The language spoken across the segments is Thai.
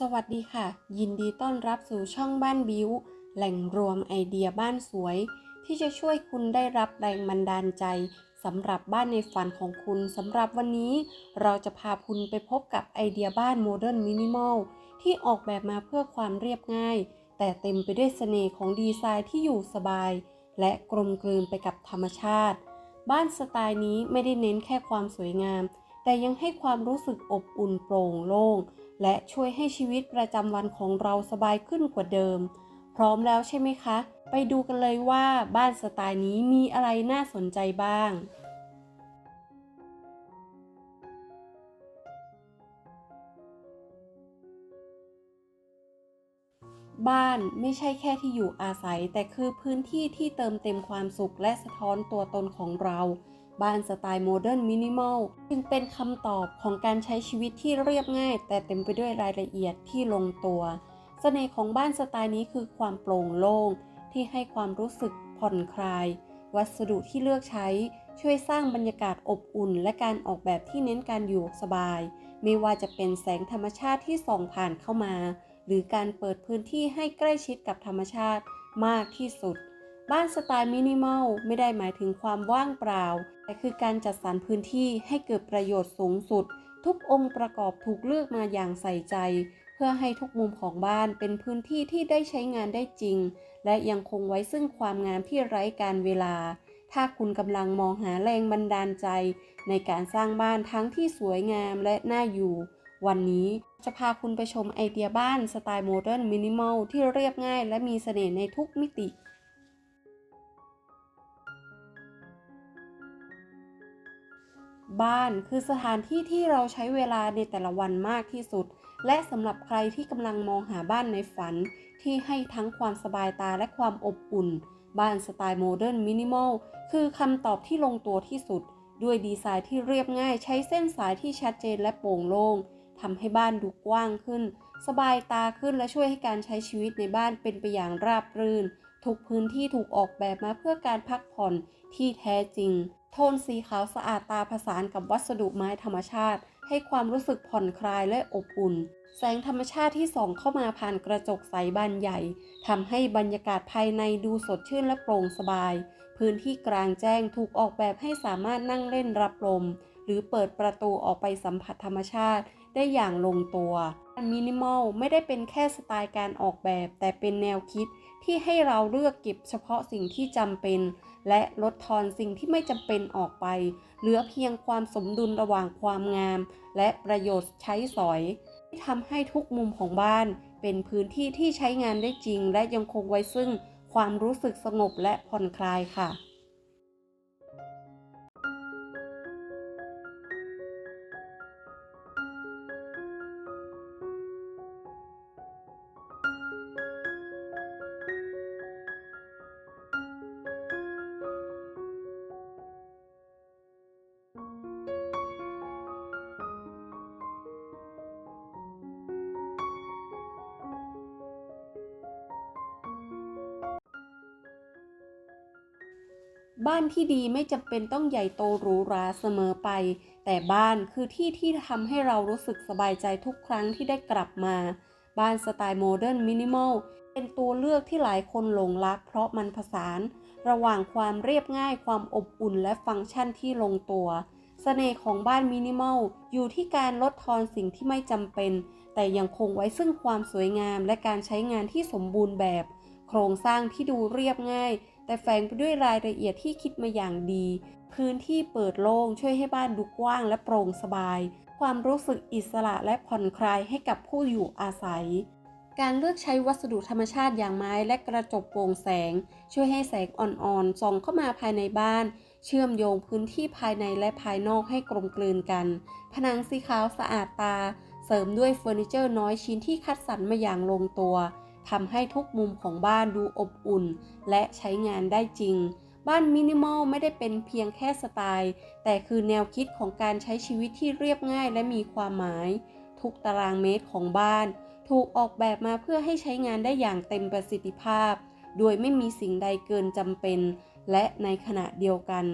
สวัสดีค่ะ ยินดีต้อนรับสู่ช่องบ้านบิวแหล่งรวมไอเดียบ้านสวย ที่จะช่วยคุณได้รับแรงบันดาลใจสำหรับบ้านในฝันของคุณสำหรับวันนี้ เราจะพาคุณไปพบกับไอเดียบ้านโมเดิร์นมินิมอลที่ออกแบบมาเพื่อความเรียบง่าย แต่เต็มไปด้วยเสน่ห์ของดีไซน์ที่อยู่สบาย และกลมกลืนไปกับธรรมชาติ บ้านสไตล์นี้ไม่ได้เน้นแค่ความสวยงาม แต่ยังให้ความรู้สึกอบอุ่นโปร่งโล่ง และช่วยให้ชีวิตประจำวันของเราสบายขึ้นกว่าเดิม พร้อมแล้วใช่ไหมคะ ไปดูกันเลยว่าบ้านสไตล์นี้มีอะไรน่าสนใจบ้าง บ้านไม่ใช่แค่ที่อยู่อาศัย แต่คือพื้นที่ที่เติมเต็มความสุขและสะท้อนตัวตนของเรา บ้านสไตล์โมเดิร์นมินิมอลจึงเป็นคำตอบของการใช้ชีวิตที่เรียบง่าย แต่เต็มไปด้วยรายละเอียดที่ลงตัวเสน่ห์ของบ้านสไตล์นี้คือความโปร่งโล่งที่ให้ความรู้สึกผ่อนคลาย วัสดุที่เลือกใช้ช่วยสร้างบรรยากาศอบอุ่น และการออกแบบที่เน้นการอยู่สบาย ไม่ว่าจะเป็นแสงธรรมชาติที่ส่องผ่านเข้ามา หรือการเปิดพื้นที่ให้ใกล้ชิดกับธรรมชาติมากที่สุด บ้านสไตล์มินิมอลไม่ได้หมายถึงความว่างเปล่า แต่คือการจัดสรรพื้นที่ให้เกิดประโยชน์สูงสุด ทุกองค์ประกอบถูกเลือกมาอย่างใส่ใจ เพื่อให้ทุกมุมของบ้านเป็นพื้นที่ที่ได้ใช้งานได้จริง และยังคงไว้ซึ่งความงามที่ไร้การเวลา ถ้าคุณกำลังมองหาแรงบันดาลใจ ในการสร้างบ้านทั้งที่สวยงามและน่าอยู่วันนี้จะพาคุณไปชมไอเดียบ้านสไตล์โมเดิร์นมินิมอลที่เรียบง่ายและมีเสน่ห์ในทุกมิติ บ้านคือสถานที่ที่เราใช้เวลาในแต่ละวันมากที่สุด และสำหรับใครที่กำลังมองหาบ้านในฝัน ที่ให้ทั้งความสบายตาและความอบอุ่น บ้านสไตล์โมเดิร์นมินิมอลคือคำตอบที่ลงตัวที่สุด ด้วยดีไซน์ที่เรียบง่ายใช้เส้นสายที่ชัดเจนและโปร่งโล่งทำให้บ้านดูกว้างขึ้น สบายตาขึ้นและช่วยให้การใช้ชีวิตในบ้านเป็นไปอย่างราบรื่น ทุกพื้นที่ถูกออกแบบมาเพื่อการพักผ่อนที่แท้จริง โทนสีขาวสะอาดตาผสานกับวัสดุไม้ธรรมชาติ ให้ความรู้สึกผ่อนคลายและอบอุ่น แสงธรรมชาติที่ส่องเข้ามาผ่านกระจกใสบานใหญ่ทำให้บรรยากาศภายในดูสดชื่นและโปร่งสบาย พื้นที่กลางแจ้งถูกออกแบบให้สามารถนั่งเล่นรับลม หรือเปิดประตูออกไปสัมผัสธรรมชาติได้อย่างลงตัวมินิมอลไม่ได้เป็นแค่สไตล์การออกแบบ แต่เป็นแนวคิด ที่ให้เราเลือกเก็บเฉพาะสิ่งที่จำเป็น และลดทอนสิ่งที่ไม่จำเป็นออกไป เหลือเพียงความสมดุลระหว่างความงาม และประโยชน์ใช้สอยที่ทำให้ทุกมุมของบ้าน เป็นพื้นที่ที่ใช้งานได้จริง และยังคงไว้ซึ่งความรู้สึกสงบและผ่อนคลายค่ะ บ้านที่ดีไม่จำเป็นต้องใหญ่โตหรูหราเสมอไป แต่บ้านคือที่ที่ทำให้เรารู้สึกสบายใจทุกครั้งที่ได้กลับมา บ้านสไตล์โมเดิร์นมินิมอลเป็นตัวเลือกที่หลายคนหลงรักเพราะมันผสานระหว่างความเรียบง่ายความอบอุ่นและฟังก์ชันที่ลงตัวเสน่ห์ของบ้านมินิมอลอยู่ที่การลดทอนสิ่งที่ไม่จำเป็น แต่ยังคงไว้ซึ่งความสวยงามและการใช้งานที่สมบูรณ์แบบ โครงสร้างที่ดูเรียบง่าย แต่แฝงไปด้วยรายละเอียดที่คิดมาอย่างดี พื้นที่เปิดโล่งช่วยให้บ้านดูกว้างและโปร่งสบาย ความรู้สึกอิสระและผ่อนคลายให้กับผู้อยู่อาศัย การเลือกใช้วัสดุธรรมชาติอย่างไม้และกระจกโปร่งแสง ช่วยให้แสงอ่อนๆส่องเข้ามาภายในบ้าน เชื่อมโยงพื้นที่ภายในและภายนอกให้กลมกลืนกัน ผนังสีขาวสะอาดตา เสริมด้วยเฟอร์นิเจอร์น้อยชิ้นที่คัดสรรมาอย่างลงตัว ทำให้ทุกมุมของบ้านดูอบอุ่น และใช้งานได้จริง บ้านมินิมอลไม่ได้เป็นเพียงแค่สไตล์ แต่คือแนวคิดของการใช้ชีวิตที่เรียบง่ายและมีความหมาย ทุกตารางเมตรของบ้าน ถูกออกแบบมาเพื่อให้ใช้งานได้อย่างเต็มประสิทธิภาพ โดยไม่มีสิ่งใดเกินจำเป็น และในขณะเดียวกัน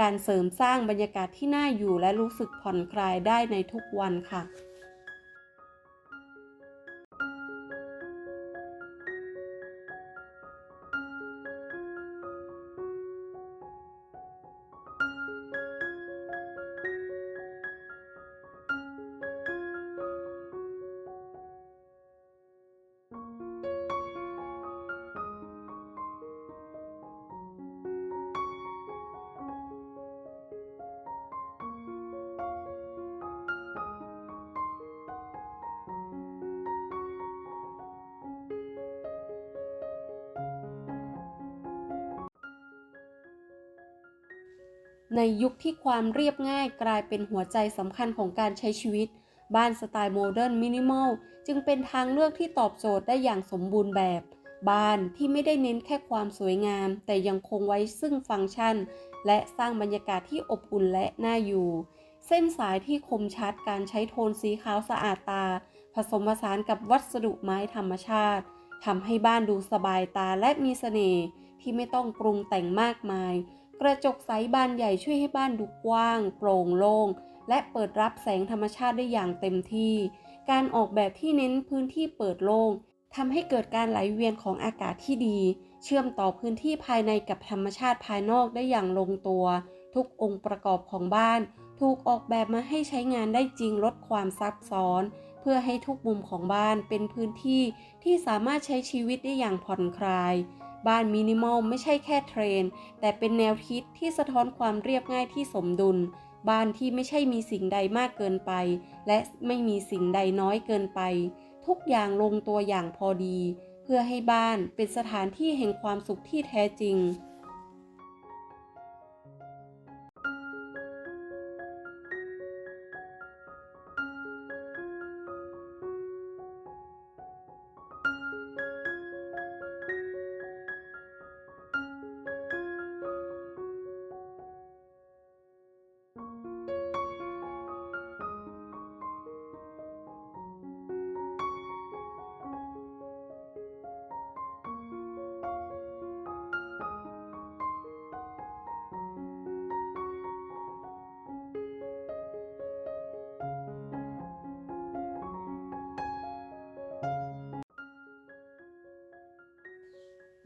การเสริมสร้างบรรยากาศที่น่าอยู่และรู้สึกผ่อนคลายได้ในทุกวันค่ะ ในยุคที่ความเรียบง่ายกลายเป็นหัวใจสำคัญของการใช้ชีวิต บ้านสไตล์โมเดิร์นมินิมอลจึงเป็นทางเลือกที่ตอบโจทย์ได้อย่างสมบูรณ์แบบ บ้านที่ไม่ได้เน้นแค่ความสวยงาม แต่ยังคงไว้ซึ่งฟังก์ชัน และสร้างบรรยากาศที่อบอุ่นและน่าอยู่ เส้นสายที่คมชัดการใช้โทนสีขาวสะอาดตา ผสมผสานกับวัสดุไม้ธรรมชาติทำให้บ้านดูสบายตาและมีเสน่ห์ที่ไม่ต้องปรุงแต่งมากมาย กระจกใสบานใหญ่ช่วยให้บ้านดูกว้าง โปร่งโล่ง และเปิดรับแสงธรรมชาติได้อย่างเต็มที่ การออกแบบที่เน้นพื้นที่เปิดโล่งทำให้เกิดการไหลเวียนของอากาศที่ดี เชื่อมต่อพื้นที่ภายในกับธรรมชาติภายนอกได้อย่างลงตัว ทุกองค์ประกอบของบ้าน ถูกออกแบบมาให้ใช้งานได้จริงลดความซับซ้อน เพื่อให้ทุกมุมของบ้านเป็นพื้นที่ที่สามารถใช้ชีวิตได้อย่างผ่อนคลาย บ้านมินิมอลไม่ใช่แค่เทรน แต่เป็นแนวคิดที่สะท้อนความเรียบง่ายที่สมดุล บ้านที่ไม่ใช่มีสิ่งใดมากเกินไป และไม่มีสิ่งใดน้อยเกินไป ทุกอย่างลงตัวอย่างพอดี เพื่อให้บ้านเป็นสถานที่แห่งความสุขที่แท้จริง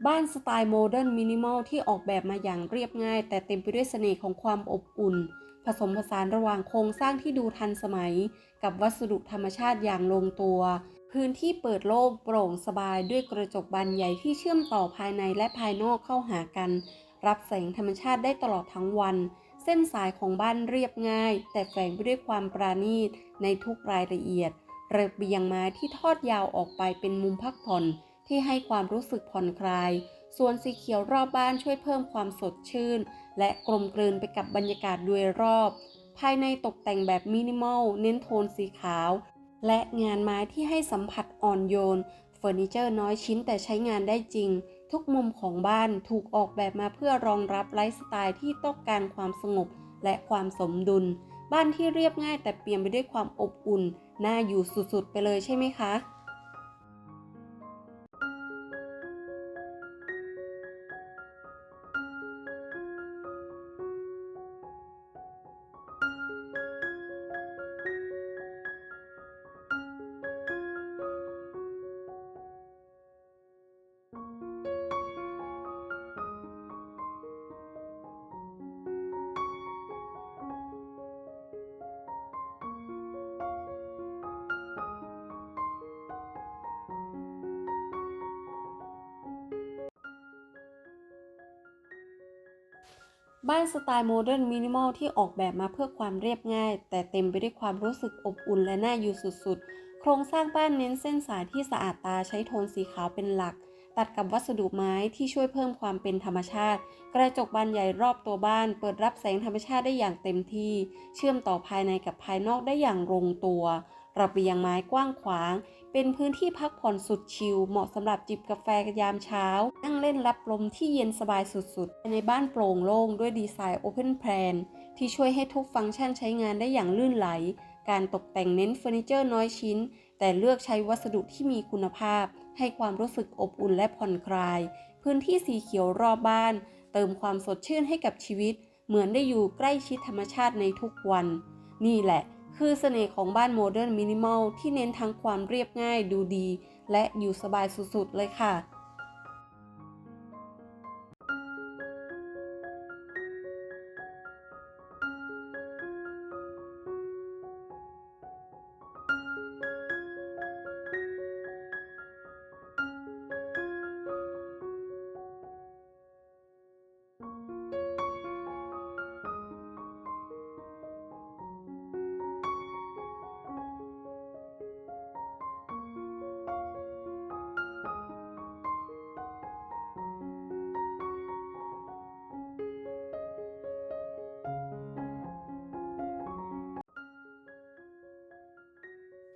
บ้านสไตล์โมเดิร์นมินิมอลที่ออกแบบมาอย่างเรียบง่าย แต่เต็มไปด้วยเสน่ห์ของความอบอุ่น ผสมผสานระหว่างโครงสร้างที่ดูทันสมัย กับวัสดุธรรมชาติอย่างลงตัว พื้นที่เปิดโล่งโปร่งสบายด้วยกระจกบานใหญ่ที่เชื่อมต่อภายในและภายนอกเข้าหากัน รับแสงธรรมชาติได้ตลอดทั้งวัน เส้นสายของบ้านเรียบง่าย แต่แฝงไปด้วยความปราณีตในทุกรายละเอียดระเบียงไม้ที่ทอดยาวออกไปเป็นมุมพักผ่อน ที่ให้ความรู้สึกผ่อนคลาย ส่วนสีเขียวรอบบ้านช่วยเพิ่มความสดชื่น และกลมกลืนไปกับบรรยากาศโดยรอบ ภายในตกแต่งแบบมินิมอลเน้นโทนสีขาว และงานไม้ที่ให้สัมผัสอ่อนโยนเฟอร์นิเจอร์น้อยชิ้นแต่ใช้งานได้จริง ทุกมุมของบ้านถูกออกแบบมาเพื่อรองรับไลฟ์สไตล์ที่ต้องการความสงบและความสมดุล บ้านที่เรียบง่ายแต่เปลี่ยมไปด้วยความอบอุ่น น่าอยู่สุดๆไปเลยใช่ไหมคะ บ้านสไตล์โมเดิร์นมินิมอลที่ออกแบบมาเพื่อความเรียบง่าย แต่เต็มไปด้วยความรู้สึกอบอุ่นและน่าอยู่สุดๆ โครงสร้างบ้านเน้นเส้นสายที่สะอาดตาใช้โทนสีขาวเป็นหลัก ตัดกับวัสดุไม้ที่ช่วยเพิ่มความเป็นธรรมชาติ กระจกบานใหญ่รอบตัวบ้าน เปิดรับแสงธรรมชาติได้อย่างเต็มที่ เชื่อมต่อภายในกับภายนอกได้อย่างลงตัว ระเบียงไม้กว้างขวาง เป็นพื้นที่พักผ่อนสุดชิลเหมาะสำหรับจิบกาแฟยามเช้า นั่งเล่นรับลมที่เย็นสบายสุดๆ ในบ้านโปร่งโล่งด้วยดีไซน์ Open Plan ที่ช่วยให้ทุกฟังก์ชันใช้งานได้อย่างลื่นไหล การตกแต่งเน้นเฟอร์นิเจอร์น้อยชิ้น แต่เลือกใช้วัสดุที่มีคุณภาพ ให้ความรู้สึกอบอุ่นและผ่อนคลาย พื้นที่สีเขียวรอบบ้าน เติมความสดชื่นให้กับชีวิต เหมือนได้อยู่ใกล้ชิดธรรมชาติในทุกวัน นี่แหละ คือเสน่ห์ของบ้านโมเดิร์นมินิมอลที่เน้นทั้งความเรียบง่ายดูดี และอยู่สบายสุดๆเลยค่ะ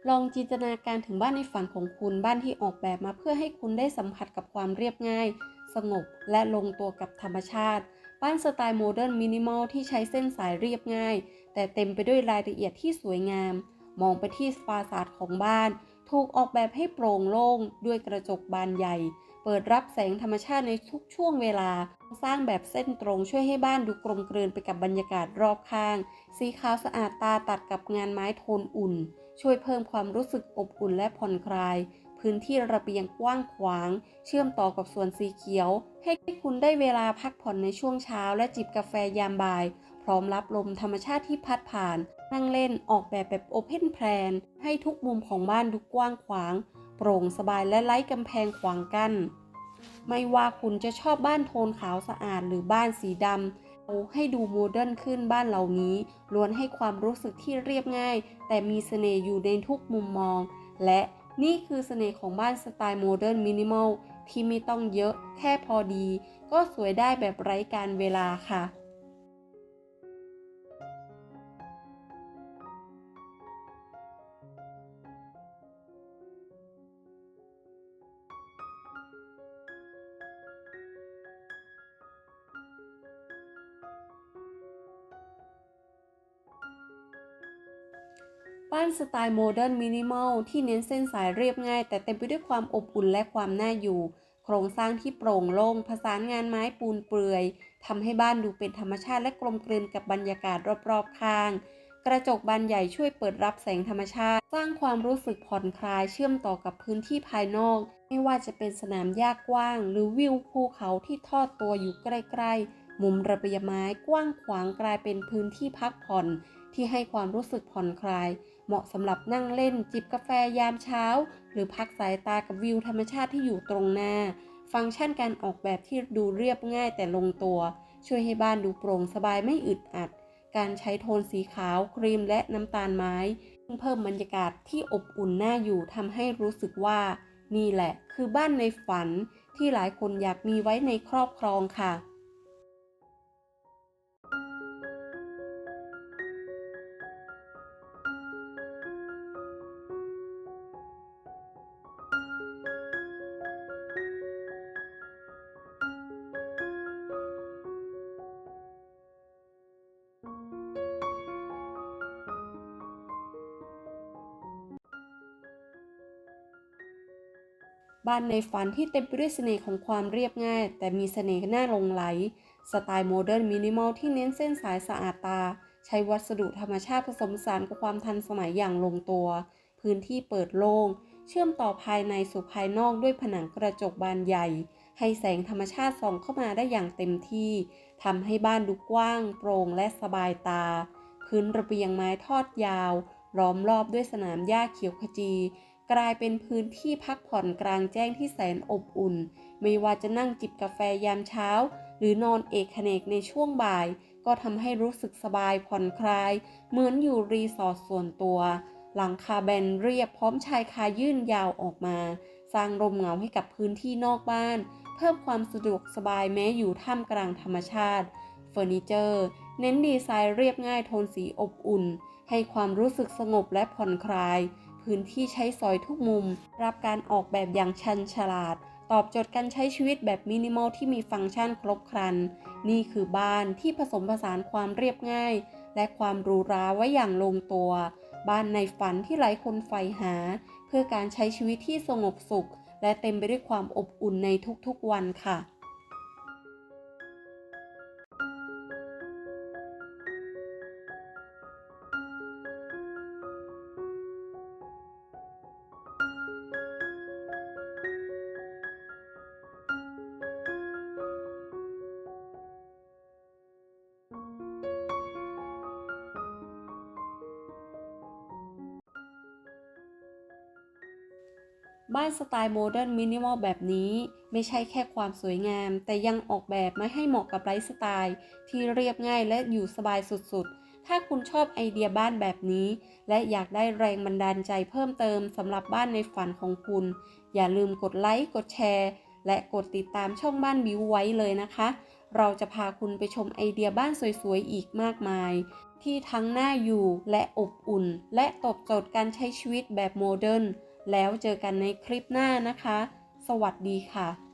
ลองจินตนาการถึงบ้านในฝันของคุณบ้านที่ออกแบบมาเพื่อให้คุณได้สัมผัสกับความเรียบง่าย สงบและลงตัวกับธรรมชาติ บ้านสไตล์โมเดิร์นมินิมอลที่ใช้เส้นสายเรียบง่าย แต่เต็มไปด้วยรายละเอียดที่สวยงาม มองไปที่ฟาสาดของบ้าน ถูกออกแบบให้โปร่งโล่งด้วยกระจกบานใหญ่ เปิดรับแสงธรรมชาติในทุกช่วงเวลา สร้างแบบเส้นตรงช่วยให้บ้านดูกลมกลืนไปกับบรรยากาศรอบข้าง สีขาวสะอาดตาตัดกับงานไม้โทนอุ่น ช่วยเพิ่มความรู้สึกอบอุ่นและผ่อนคลาย พื้นที่ระเบียงกว้างขวาง เชื่อมต่อกับส่วนสีเขียว ให้คุณได้เวลาพักผ่อนในช่วงเช้า และจิบกาแฟยามบ่าย พร้อมรับลมธรรมชาติที่พัดผ่าน นั่งเล่นออกแบบแบบโอเพนแพลนให้ทุกมุมของบ้านดูกว้างขวาง โปร่งสบายและไร้กำแพงขวางกั้นไม่ว่าคุณจะชอบบ้านโทนขาวสะอาดหรือบ้านสีดำ ให้ดูโมเดิร์นขึ้นบ้านเหล่านี้ล้วนให้ความรู้สึกที่เรียบง่าย แต่มีเสน่ห์อยู่ในทุกมุมมอง และนี่คือเสน่ห์ของบ้านสไตล์โมเดิร์นมินิมอลที่ไม่ต้องเยอะแค่พอดี ก็สวยได้แบบไร้การเวลาค่ะ นสไตล์โมเดิร์นมินิมอลที่เน้นเส้นสายเรียบง่าย แต่เต็มไปด้วยความอบอุ่นและความน่าอยู่ โครงสร้างที่โปร่งโล่งผสานงานไม้ปูนเปลือยทำให้บ้านดูเป็นธรรมชาติและกลมกลืนกับบรรยากาศรอบๆข้าง กระจกบานใหญ่ช่วยเปิดรับแสงธรรมชาติ สร้างความรู้สึกผ่อนคลายเชื่อมต่อกับพื้นที่ภายนอก ไม่ว่าจะเป็นสนามหญ้ากว้าง หรือวิวภูเขาที่ทอดตัวอยู่ใกล้ๆ มุมระเบียงไม้กว้างขวางกลายเป็นพื้นที่พักผ่อนที่ให้ความรู้สึกผ่อนคลาย เหมาะสำหรับนั่งเล่นจิบกาแฟยามเช้า หรือพักสายตากับวิวธรรมชาติที่อยู่ตรงหน้า ฟังก์ชันการออกแบบที่ดูเรียบง่ายแต่ลงตัว ช่วยให้บ้านดูโปร่งสบายไม่อึดอัด การใช้โทนสีขาว ครีมและน้ำตาลไม้ เพิ่มบรรยากาศที่อบอุ่นน่าอยู่ทำให้รู้สึกว่า นี่แหละ คือบ้านในฝันที่หลายคนอยากมีไว้ในครอบครองค่ะ บ้านในฝันที่เต็มไปด้วยเสน่ห์ของความเรียบง่าย แต่มีเสน่ห์น่าหลงไหล สไตล์โมเดิร์นมินิมอลที่เน้นเส้นสายสะอาดตา ใช้วัสดุธรรมชาติผสมผสานกับความทันสมัยอย่างลงตัว พื้นที่เปิดโล่ง เชื่อมต่อภายในสู่ภายนอกด้วยผนังกระจกบานใหญ่ ให้แสงธรรมชาติส่องเข้ามาได้อย่างเต็มที่ทำให้บ้านดูกว้าง โปร่งและสบายตา พื้นระเบียงไม้ทอดยาวล้อมรอบด้วยสนามหญ้าเขียวขจี กลายเป็นพื้นที่พักผ่อนกลางแจ้งที่แสนอบอุ่น ไม่ว่าจะนั่งจิบกาแฟยามเช้า หรือนอนเอกเนกในช่วงบ่าย ก็ทำให้รู้สึกสบายผ่อนคลาย เหมือนอยู่รีสอร์ทส่วนตัว หลังคาแบนเรียบพร้อมชายคายื่นยาวออกมา สร้างลมเงาให้กับพื้นที่นอกบ้าน เพิ่มความสะดวกสบายแม้อยู่ท่ามกลางธรรมชาติเฟอร์นิเจอร์เน้นดีไซน์เรียบง่ายโทนสีอบอุ่น ให้ความรู้สึกสงบและผ่อนคลาย พื้นที่ใช้สอยทุกมุม รับการออกแบบอย่างชันฉลาด ตอบโจทย์การใช้ชีวิตแบบมินิมอลที่มีฟังก์ชันครบครัน นี่คือบ้านที่ผสมผสานความเรียบง่าย และความหรูหราไว้อย่างลงตัว บ้านในฝันที่หลายคนใฝ่หา เพื่อการใช้ชีวิตที่สงบสุข และเต็มไปด้วยความอบอุ่นในทุกๆวันค่ะ บ้านสไตล์โมเดิร์นมินิมอลแบบนี้ไม่ใช่แค่ความสวยงาม แต่ยังออกแบบมาให้เหมาะกับไลฟ์สไตล์ ที่เรียบง่ายและอยู่สบายสุดๆ ถ้าคุณชอบไอเดียบ้านแบบนี้ และอยากได้แรงบันดาลใจเพิ่มเติมสำหรับบ้านในฝันของคุณ อย่าลืมกดไลค์กดแชร์ และกดติดตามช่องบ้านบิวไว้เลยนะคะ เราจะพาคุณไปชมไอเดียบ้านสวยๆอีกมากมาย ที่ทั้งน่าอยู่และอบอุ่น และตอบโจทย์การใช้ชีวิตแบบโมเดิร์น แล้วเจอกันในคลิปหน้านะคะ สวัสดีค่ะ